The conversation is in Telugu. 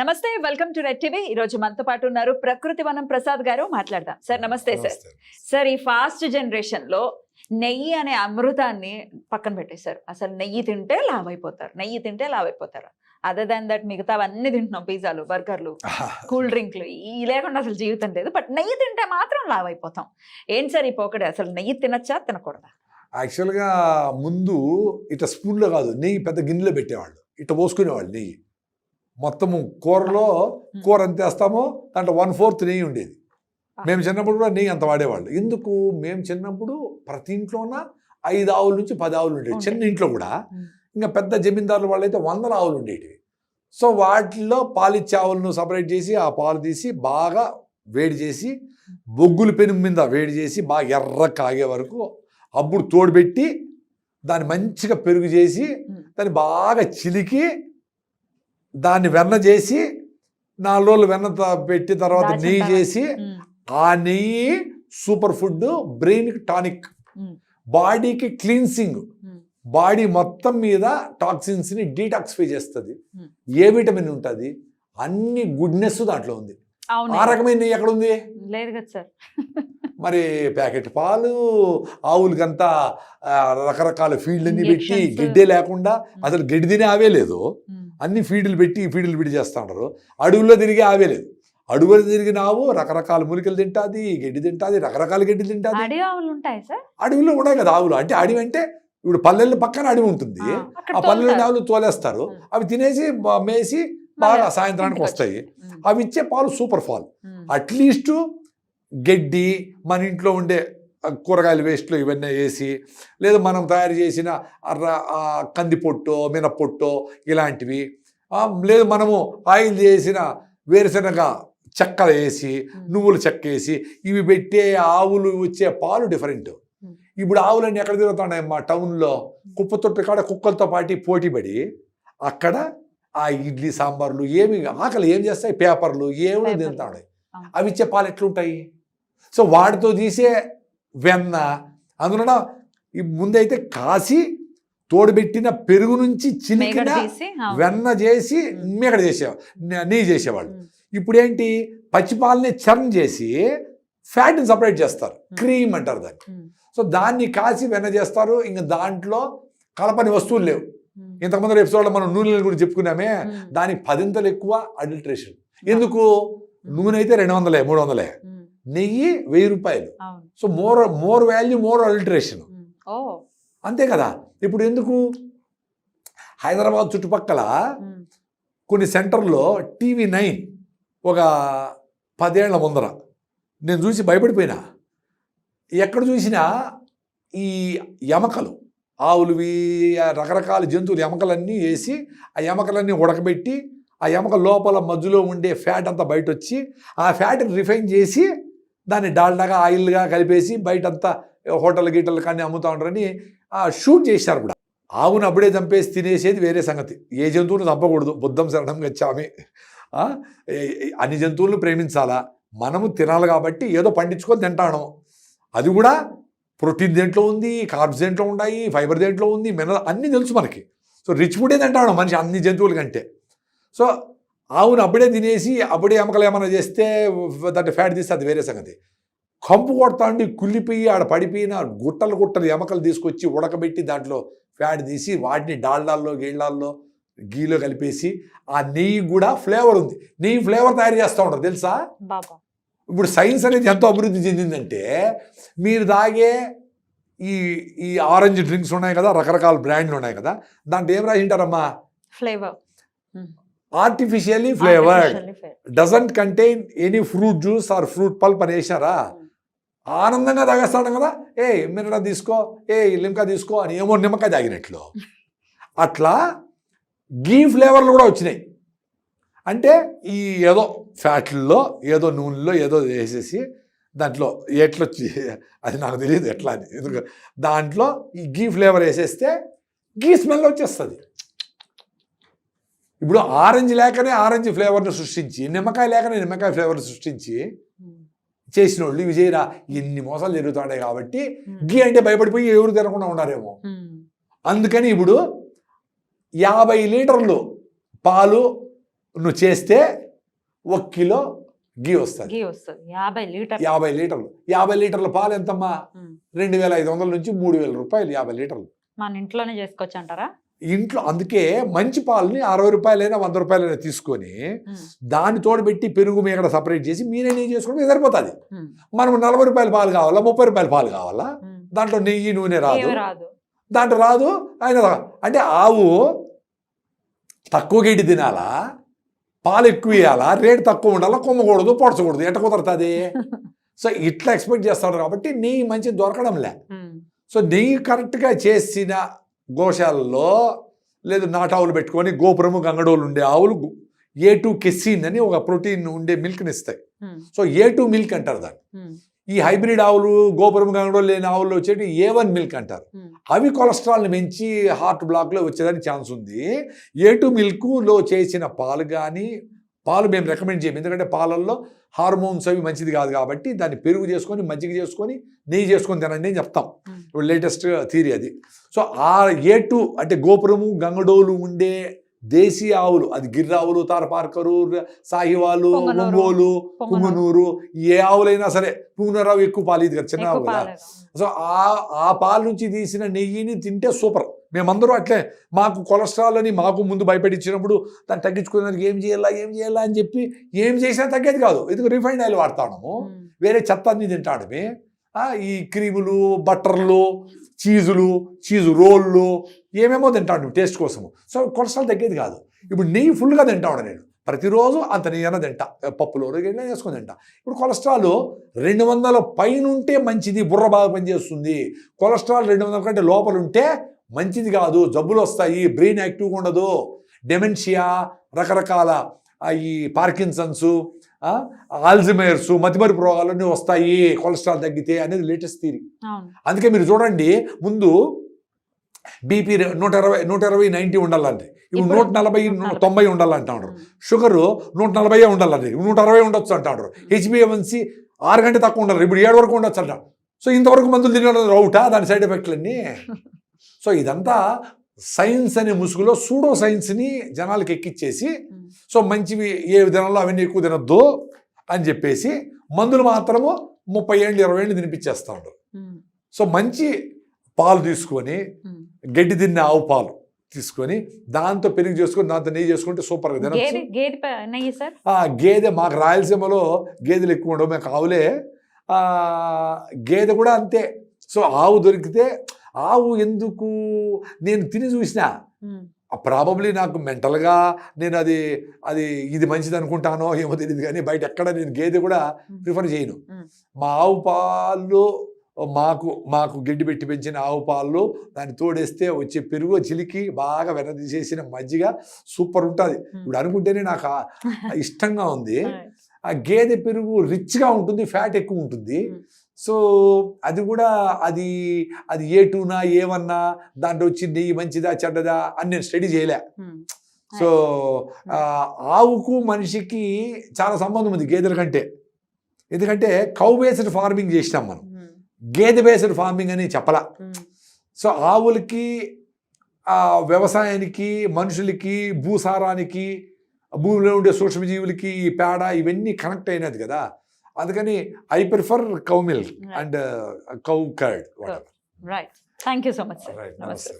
నమస్తే వెల్కమ్ టు రెడ్ టీవీ. ఈ రోజు మనతో పాటు ఉన్నారు ప్రకృతి వనం ప్రసాద్ గారు మాట్లాడదాం. సార్ నమస్తే సార్. సార్ ఈ ఫాస్ట్ జనరేషన్లో నెయ్యి అనే అమృతాన్ని పక్కన పెట్టేశారు. అసలు నెయ్యి తింటే లావ్ అయిపోతారు నెయ్యి తింటే లావ్ అయిపోతారు అదర్ దాన్ దట్ మిగతా అవన్నీ తింటున్నాం. పిజ్జాలు బర్గర్లు కూల్ డ్రింక్లు ఈ లేకుండా అసలు జీవితం లేదు. బట్ నెయ్యి తింటే మాత్రం లావ్ అయిపోతాం ఏంటి సార్ ఈ పోకడే? అసలు నెయ్యి తినచ్చా తినకూడదా? యాక్చువల్గా ముందు ఇట్లా స్పూన్లో కాదు నెయ్యి పెద్ద గిన్నెలో పెట్టేవాళ్ళు. ఇట్లా పోసుకునేవాళ్ళు నెయ్యి. మొత్తము కూరలో కూర ఎంత వేస్తామో దాంట్లో వన్ ఫోర్త్ నెయ్యి ఉండేది. మేము చిన్నప్పుడు కూడా నెయ్యి అంత వాడేవాళ్ళు. ఎందుకు? మేము చిన్నప్పుడు ప్రతి ఇంట్లోన ఐదు ఆవుల నుంచి పది ఆవులు ఉండేవి. చిన్న ఇంట్లో కూడా. ఇంకా పెద్ద జమీందారుల వాళ్ళైతే వందల ఆవులు ఉండేటివి. సో వాటిలో పాలిచ్చే ఆవులను సపరేట్ చేసి ఆ పాలు తీసి బాగా వేడి చేసి బొగ్గుల పెను మీద వేడి చేసి బాగా ఎర్ర కాగే వరకు అప్పుడు తోడుపెట్టి దాన్ని మంచిగా పెరుగు చేసి. దాన్ని బాగా చిలికి దాన్ని వెన్న చేసి నాలుగు రోజులు వెన్న పెట్టి తర్వాత నెయ్యి. చేసి ఆ నెయ్యి సూపర్ ఫుడ్ బ్రెయిన్కి టానిక్. బాడీకి క్లీన్సింగ్. బాడీ మొత్తం మీద టాక్సిన్స్ని డీటాక్సిఫై చేస్తుంది. ఏ విటమిన్ ఉంటుంది? అన్ని గుడ్నెస్ దాంట్లో ఉంది. ఆ రకమైన నెయ్యి ఎక్కడ ఉంది? లేదు కదా సార్. మరి ప్యాకెట్ పాలు ఆవులకంతా రకరకాల ఫీల్డ్ని పెట్టి. గడ్డే లేకుండా అసలు గడ్డి తినే ఆవే లేదు. అన్ని ఫీడ్లు పెట్టి ఫీడ్లు పెట్టి చేస్తూ ఉంటారు అడవుల్లో తిరిగి ఆవే లేదు. అడవుల్లో తిరిగిన ఆవు రకరకాల ములికలు తింటాది గడ్డి తింటాది రకరకాల గడ్డి తింటాది. అడవిలో ఉన్నాయి కదా ఆవులు. అంటే అడవి అంటే ఇప్పుడు పల్లెల పక్కన అడవి ఉంటుంది. ఆ, అక్కడ ఆ పల్లెల తోలుతారు. ఆవులు తోలేస్తారు. అవి తినేసి మేసి బాగా సాయంత్రానికి వస్తాయి. అవి ఇచ్చే పాలు సూపర్ ఉమ్, అట్లీస్ట్ గడ్డి మన ఇంట్లో ఉండే కూరగాయల వేస్ట్లు ఇవన్నీ వేసి లేదా మనం తయారు చేసిన ఆ ర- ఆ కంది పొట్టో మినప్పొట్టో ఇలాంటివి లేదు మనము ఆయిల్ చేసిన వేరుశనగ చెక్కలు వేసి. నువ్వులు చెక్క వేసి ఇవి పెట్టే ఆవులు వచ్చే పాలు డిఫరెంట్. ఇప్పుడు ఆవులన్నీ ఎక్కడ తిరుగుతున్నాయి మా టౌన్లో కుప్ప తొట్టి కాడ కుక్కలతో పాటి పోటీ పడి అక్కడ ఆ ఇడ్లీ సాంబార్లు ఏమి ఆకలి ఏం చేస్తాయి పేపర్లు ఏమో పేపర్లు. తింటాడు. అవి ఇచ్చే పాలు ఎట్లుంటాయి సో వాటితో తీసే వెన్న. అందులో ఈ ముందైతే కాసి తోడుబెట్టిన పెరుగు నుంచి చిలికిన అవును. వెన్న చేసి. మేకడ చేసేవాళ్ళు. నెయ్యి చేసేవాళ్ళు. ఇప్పుడు ఏంటి పచ్చిపాలని చర్న్ చేసి ఫ్యాట్ని సపరేట్ చేస్తారు. క్రీమ్ అంటారు దాన్ని. సో దాన్ని కాసి వెన్న చేస్తారు. ఇంకా దాంట్లో కలపని వస్తువులు లేవు. ఇంతకుముందు ఎపిసోడ్లో మనం నూనెల గురించి చెప్పుకున్నామే. దానికి పదింతలు ఎక్కువ అడల్ట్రేషన్. ఎందుకు? నూనె అయితే రెండు వందలే మూడు వందలే. నెయ్యి వెయ్యి రూపాయలు. So more more value more ఓ. అంతే కదా. ఇప్పుడు ఎందుకు? హైదరాబాద్ చుట్టుపక్కల కొన్ని సెంటర్లో టీవీ నైన్ ఒక పదేళ్ళ ముందర. నేను చూసి భయపడిపోయినా. ఎక్కడ చూసినా ఈ ఎమకలు ఆవులువి రకరకాల జంతువులు ఎమకలన్నీ వేసి ఆ ఎమకలన్నీ ఉడకబెట్టి ఆ ఎమక లోపల మధ్యలో ఉండే ఫ్యాట్ అంతా బయట వచ్చి ఆ ఫ్యాట్ని రిఫైన్ చేసి దాన్ని డాల్డాగా ఆయిల్గా కలిపేసి బయట అంతా హోటల్ గీటల్ కానీ అమ్ముతా ఉంటారని షూట్ చేశారు కూడా. ఆవును అప్పుడే చంపేసి తినేసేది వేరే సంగతి. ఏ జంతువును చంపకూడదు. బుద్ధం శరణం గచ్చామి అన్ని జంతువులను ప్రేమించాలా? మనము తినాలి కాబట్టి ఏదో పండించుకొని తింటాను. అది కూడా ప్రోటీన్ దేంట్లో ఉంది కార్బ్స్ దేంట్లో ఉన్నాయి ఫైబర్ దేంట్లో ఉంది మినరల్ అన్నీ తెలుసు మనకి. సో రిచ్ ఫుడే తింటాడు మనిషి అన్ని జంతువుల కంటే. సో ఆవును అప్పుడే తినేసి అప్పుడే ఎమకలు ఏమైనా చేస్తే దాంట్లో ఫ్యాట్ తీస్తే అది వేరే సంగతి. కంపు కొడతాండి కుళ్ళిపోయి ఆడ పడిపోయిన గుట్టలు గుట్టలు ఎమకలు తీసుకొచ్చి ఉడకబెట్టి దాంట్లో ఫ్యాట్ తీసి వాటిని డాల్డాల్లో గీళ్ళల్లో గీలో కలిపేసి ఆ నెయ్యి కూడా ఫ్లేవర్ ఉంది. నెయ్యి ఫ్లేవర్ తయారు చేస్తూ ఉంటారు తెలుసా? ఇప్పుడు సైన్స్ అనేది ఎంతో అభివృద్ధి చెందిందంటే మీరు తాగే ఈ ఈ ఆరెంజ్ డ్రింక్స్ ఉన్నాయి కదా రకరకాల బ్రాండ్లు ఉన్నాయి కదా దాంట్లో ఏం రాసి ఉంటారమ్మా? Flavour. Artificially flavoured doesn't contain any fruit juice or fruit pulp అని వేసినారా ఆనందంగా తాగేస్తాడు కదా. ఏ మినరా తీసుకో ఏ లిమ్కా తీసుకో అని ఏమో నిమ్మకాయ తాగినట్లు. అట్లా గీ ఫ్లేవర్లు కూడా వచ్చినాయి. అంటే ఈ ఏదో ఫ్యాట్లలో ఏదో నూనెలో ఏదో వేసేసి దాంట్లో ఎట్లా వచ్చి అది నాకు తెలియదు ఎట్లా అని. ఎందుకు? దాంట్లో ఈ గీ ఫ్లేవర్ వేసేస్తే గీ స్మెల్ వచ్చేస్తుంది. ఇప్పుడు ఆరెంజ్ లేకనే ఆరెంజ్ ఫ్లేవర్ని సృష్టించి నిమ్మకాయ లేకనే నిమ్మకాయ ఫ్లేవర్ని సృష్టించి చేసిన వాళ్ళు విజయరా ఎన్ని మోసాలు జరుగుతున్నాయి కాబట్టి గీ అంటే భయపడిపోయి ఎవరు తినకుండా ఉన్నారేమో. అందుకని ఇప్పుడు యాభై లీటర్లు పాలు నువ్వు చేస్తే ఒక కిలో గీ వస్తుంది. యాభై లీటర్. యాభై లీటర్లు. యాభై లీటర్ల పాలు ఎంతమ్మా? ఉమ్. రెండు వేల ఐదు వందల నుంచి మూడు వేల రూపాయలు యాభై లీటర్లు. మన ఇంట్లోనే చేసుకోవచ్చు అంటారా? ఇంట్లో అందుకే మంచి పాలని అరవై రూపాయలైనా వంద రూపాయలైనా తీసుకొని. దాన్ని తోడబెట్టి పెరుగు మీగడ సపరేట్ చేసి మీరే నెయ్యి చేసుకుంటే సరిపోతుంది. మనం నలభై రూపాయల పాలు కావాలా ముప్పై రూపాయల పాలు కావాలా. దాంట్లో నెయ్యి నూనె రాదు. దాంట్లో రాదు ఆయన అంటే ఆవు తక్కువ గడ్డి తినాలా? పాలు ఎక్కువ ఇవ్వాలా రేటు తక్కువ ఉండాలా? కొమ్మకూడదు పొడచకూడదు ఎట్ట కుదరుతుంది? సో ఇట్లా ఎక్స్పెక్ట్ చేస్తారు కాబట్టి నెయ్యి మంచి దొరకడంలే. సో నెయ్యి కరెక్ట్గా చేసిన గోశాలలో లేదు నాటావులు పెట్టుకొని గోపురము గంగడోలు ఉండే ఆవులు ఏ టూ కెసిన్ అని ఒక ప్రోటీన్ ఉండే మిల్క్ని ఇస్తాయి. సో ఏ టూ మిల్క్ అంటారు దాన్ని ఉమ్. ఈ హైబ్రిడ్ ఆవులు గోపురం గంగడోలు లేని ఆవులు వచ్చేటి ఏ వన్ మిల్క్ అంటారు ఉమ్. అవి కొలెస్ట్రాల్ని పెంచి హార్ట్ బ్లాక్లో వచ్చేదానికి ఛాన్స్ ఉంది ఏ టూ మిల్క్లో చేసిన పాలు కానీ పాలు మేము రికమెండ్ చేయము ఎందుకంటే పాలల్లో హార్మోన్స్ అవి మంచిది కాదు కాబట్టి దాన్ని పెరుగు చేసుకొని మజ్జిగ చేసుకొని నెయ్యి చేసుకొని తినండి అని చెప్తాం. ఇప్పుడు లేటెస్ట్ థీరీ అది. సో ఆ ఏ టూ అంటే గోపురము గంగడోలు ఉండే దేశీయ ఆవులు అది గిర్రావులు తారపార్కరు సాహివాలు. ఒంగోలు. పుంగునూరు ఏ ఆవులైనా సరే పుంగునూరావు ఎక్కువ పాలు ఇది కదా చిన్న ఆవు కదా. సో ఆ ఆ పాల నుంచి తీసిన నెయ్యిని తింటే సూపర్ మేమందరూ అట్లే మాకు కొలెస్ట్రాల్ అని మాకు ముందు భయపెట్టించినప్పుడు దాన్ని తగ్గించుకునేందుకు ఏం చేయాలా ఏం చేయాలా అని చెప్పి ఏం చేసినా తగ్గేది కాదు ఎందుకు రిఫైండ్ ఆయిల్ వాడతాము. వేరే చెత్త అన్ని తింటాడమే ఈ క్రీములు బట్టర్లు చీజులు చీజు రోళ్ళు ఏమేమో తింటాడు టేస్ట్ కోసము. సో కొలెస్ట్రాల్ తగ్గేది కాదు. ఇప్పుడు నెయ్యి ఫుల్గా తింటాడు నేను. ప్రతిరోజు అంత నెయ్యి అన్న తింటా పప్పులో రొయ్యలు వేసుకొని తింటా. ఇప్పుడు కొలెస్ట్రాల్ రెండు వందల పైన ఉంటే మంచిది బుర్ర బాగా పనిచేస్తుంది. కొలెస్ట్రాల్ రెండు వందల కంటే లోపల ఉంటే మంచిది కాదు. జబ్బులు వస్తాయి బ్రెయిన్ యాక్టివ్గా ఉండదు. డెమెన్షియా రకరకాల ఈ పార్కిన్సన్స్ ఆల్జిమేర్స్ మతిమరుపు రోగాలన్నీ వస్తాయి కొలెస్ట్రాల్ తగ్గితే అనేది లేటెస్ట్ థీరీ అందుకే మీరు చూడండి ముందు బీపీ నూట ఇరవై నూట ఇరవై నైంటీ ఉండాలంటే ఇప్పుడు నూట నలభై. తొంభై ఉండాలంటాడు. షుగరు నూట నలభై ఉండాలండి నూట అరవై ఉండొచ్చు అంటాడు హెచ్బిఎంసి ఆరు గంట తక్కువ ఉండాలి ఇప్పుడు ఏడు వరకు ఉండొచ్చు అంటాడు సో ఇంతవరకు మందులు తినడం రౌటా దాని సైడ్ ఎఫెక్ట్లన్నీ సో ఇదంతా సైన్స్ అనే ముసుగులో సూడో సైన్స్ని జనాలకి ఎక్కిచ్చేసి. సో మంచివి ఏ విధానంలో అవన్నీ ఎక్కువ తినొద్దు అని చెప్పేసి మందులు మాత్రము ముప్పై ఏళ్ళు ఇరవై ఏళ్ళు తినిపించేస్తా ఉండరు ఉమ్. సో మంచి పాలు తీసుకొని. గడ్డి తిన్న ఆవు పాలు తీసుకొని దాంతో పెరుగు చేసుకొని దాంతో నెయ్యి చేసుకుంటే సూపర్గా తినచ్చు. గేదె మాకు రాయలసీమలో గేదెలు ఎక్కువ ఉండవు. మాకు ఆవులే. ఆ, గేదె కూడా అంతే. సో ఆవు దొరికితే ఆవు ఎందుకు? నేను తిని చూసిన. ప్రాబబ్లీ నాకు మెంటల్గా నేను అది అది ఇది మంచిది అనుకుంటానో ఏమో తెలియదు కానీ బయట ఎక్కడ నేను గేదె కూడా ప్రిఫర్ చేయను. మా ఆవు పాలు మాకు మాకు గడ్డి పెట్టి పెంచిన ఆవు పాలు దాన్ని తోడేస్తే వచ్చే పెరుగు చిలికి బాగా వెనదీసేసిన మజ్జిగ సూపర్ ఉంటుంది. ఇప్పుడు అనుకుంటేనే నాకు ఇష్టంగా ఉంది. ఆ గేదె పెరుగు రిచ్గా ఉంటుంది ఫ్యాట్ ఎక్కువ ఉంటుంది. సో అది కూడా అది అది ఏ టూనా ఏమన్నా దాంట్లో వచ్చి నెయ్యి మంచిదా చెడ్డదా అని నేను స్టడీ చేయలే. సో ఆవుకు మనిషికి చాలా సంబంధం ఉంది గేదెల కంటే. ఎందుకంటే కౌ బేస్డ్ ఫార్మింగ్ చేసినాం మనం. గేదె బేస్డ్ ఫార్మింగ్ అని చెప్పలా. సో ఆవులకి వ్యవసాయానికి మనుషులకి భూసారానికి భూమిలో ఉండే సూక్ష్మజీవులకి ఈ పేడ ఇవన్నీ కనెక్ట్ అయినది కదా. అందుకని I prefer cow milk. And cow curd right thank you so much sir నమస్తే నమస్తే